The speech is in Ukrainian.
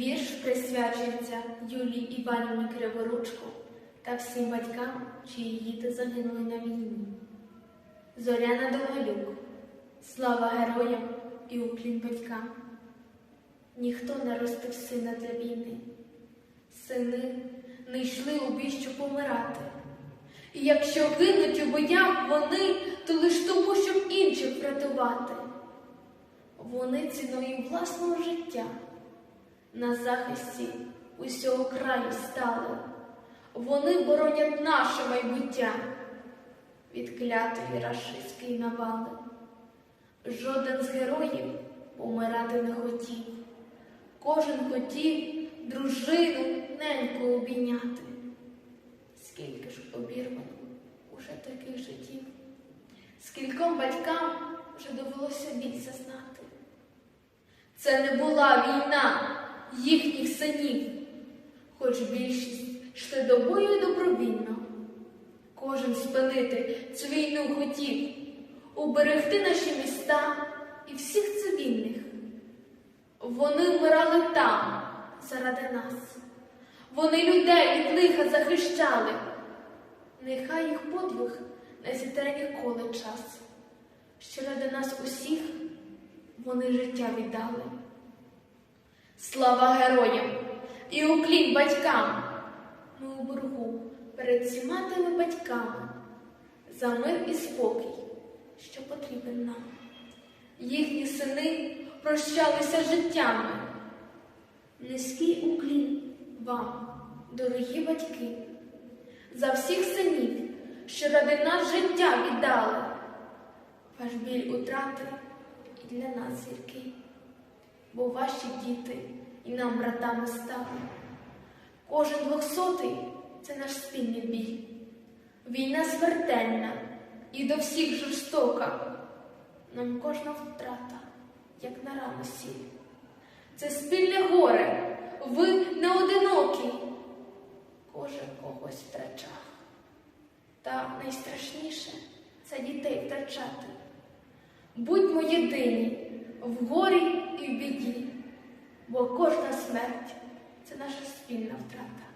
Вірш присвячується Юлії Іванівні Криворучко та всім батькам, чиї діти загинули на війні. Зоряна Довголюк, слава героям і уклін батькам. Ніхто не ростив сина для війни. Сини не йшли у бій, щоб помирати. І якщо гинуть у боях вони, то лиш тому, щоб інших врятувати. Вони ціною власного життя на захисті усього краю стали. Вони боронять наше майбуття від клятої рашистської навали. Жоден з героїв помирати не хотів. Кожен хотів дружину неньку обійняти. Скільки ж обірвано уже таких життів, скільком батькам вже довелося біль зазнати. Це не була війна їхніх синів, хоч більшість йшли до бою добровільно. Кожен спинити цю війну хотів, уберегти наші міста і всіх цивільних. Вони вмирали там заради нас. Вони людей від лиха захищали. Нехай їх подвиг не зітре ніколи час, що ради нас усіх вони життя віддали. Слава героям і уклін батькам! Ми у боргу перед всіма тими батьками за мир і спокій, що потрібен нам. Їхні сини прощалися життями. Низький уклін вам, дорогі батьки, за всіх синів, що ради нас життя віддали. Ваш біль утрати і для нас гіркий, бо ваші діти і нам братами стали. Кожен двохсотий це наш спільний біль. Війна смертельна і до всіх жорстока. Нам кожна втрата, як на рану сіль. Це спільне горе, ви не одинокі. Кожен когось втрачав. Та найстрашніше це дітей втрачати. Будьмо єдині в горі і в біді, бо кожна смерть це наша спільна втрата.